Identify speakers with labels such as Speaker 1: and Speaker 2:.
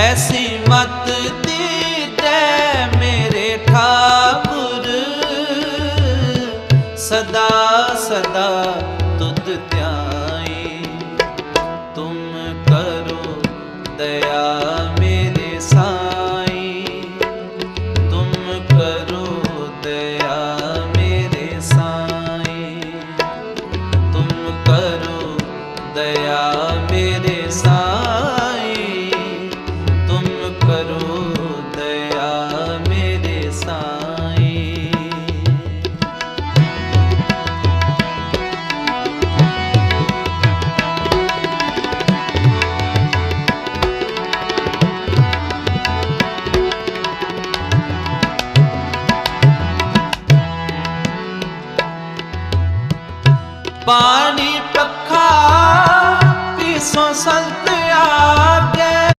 Speaker 1: ਐਸੀ ਮਤ ਦੀਜੈ ਮੇਰੇ ਠਾਕੁਰ ਸਦਾ ਸਦਾ ਤੁਧ ਧਿਆਈ ਤੁਮ ਕਰੋ ਦਇਆ ਮੇਰੇ ਸਾਈ ਤੁਮ ਕਰੋ ਦਇਆ ਮੇਰੇ ਸਾਈ ਤੁਮ ਕਰੋ ਦਇਆ ਬਾਣੀ ਪੱਖਾ ਪੀਸੋ ਸੰਤਿਆ